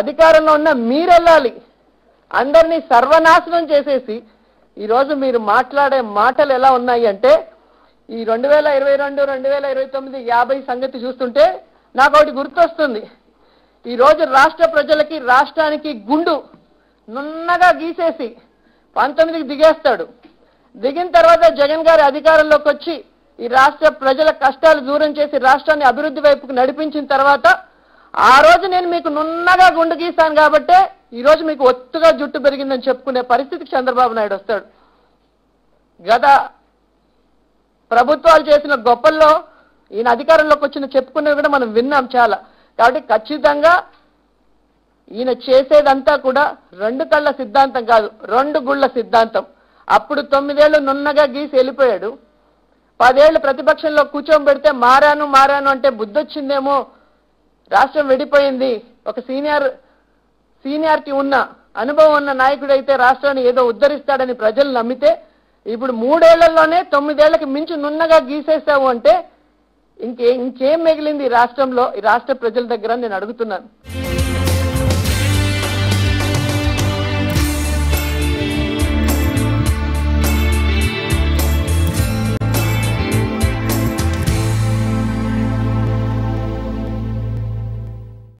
అధికారంలో ఉన్న మీరెళ్ళాలి. అందరినీ సర్వనాశనం చేసేసి ఈరోజు మీరు మాట్లాడే మాటలు ఎలా ఉన్నాయి అంటే ఈ రెండు వేల ఇరవై రెండు రెండు వేల ఇరవై తొమ్మిది యాభై సంగతి చూస్తుంటే నాకు ఒకటి గుర్తొస్తుంది. ఈరోజు రాష్ట్ర ప్రజలకి రాష్ట్రానికి గుండు నున్నగా గీసేసి పంతొమ్మిదికి దిగేస్తాడు. దిగిన తర్వాత జగన్ గారి అధికారంలోకి వచ్చి ఈ రాష్ట్ర ప్రజల కష్టాలు దూరం చేసి రాష్ట్రాన్ని అభివృద్ధి వైపుకు నడిపించిన తర్వాత ఆ రోజు నేను మీకు నున్నగా గుండు గీస్తాను కాబట్టే ఈ రోజు మీకు ఒత్తుగా జుట్టు పెరిగిందని చెప్పుకునే పరిస్థితికి చంద్రబాబు నాయుడు వస్తాడు. గత ప్రభుత్వాలు చేసిన గొప్పల్లో ఈయన అధికారంలోకి వచ్చిన చెప్పుకునేవి కూడా మనం విన్నాం చాలా. కాబట్టి ఖచ్చితంగా ఈయన చేసేదంతా కూడా రెండు కళ్ళ సిద్ధాంతం కాదు రెండు గుళ్ళ సిద్ధాంతం. అప్పుడు తొమ్మిదేళ్ళు నున్నగా గీసి వెళ్ళిపోయాడు. పదేళ్ళు ప్రతిపక్షంలో కూర్చోబెడితే మారాను మారాను అంటే బుద్ధొచ్చిందేమో రాష్ట్రం విడిపోయింది. ఒక సీనియర్ సీనియారిటీ ఉన్న అనుభవం ఉన్న నాయకుడైతే రాష్ట్రాన్ని ఏదో ఉద్ధరిస్తాడని ప్రజలు నమ్మితే ఇప్పుడు మూడేళ్ళలోనే తొమ్మిదేళ్ళకు మించి నున్నగా గీసేసావు అంటే ఇంకే ఇంకేం మిగిలింది ఈ రాష్ట్రంలో ఈ రాష్ట్ర ప్రజల దగ్గర నేను అడుగుతున్నాను.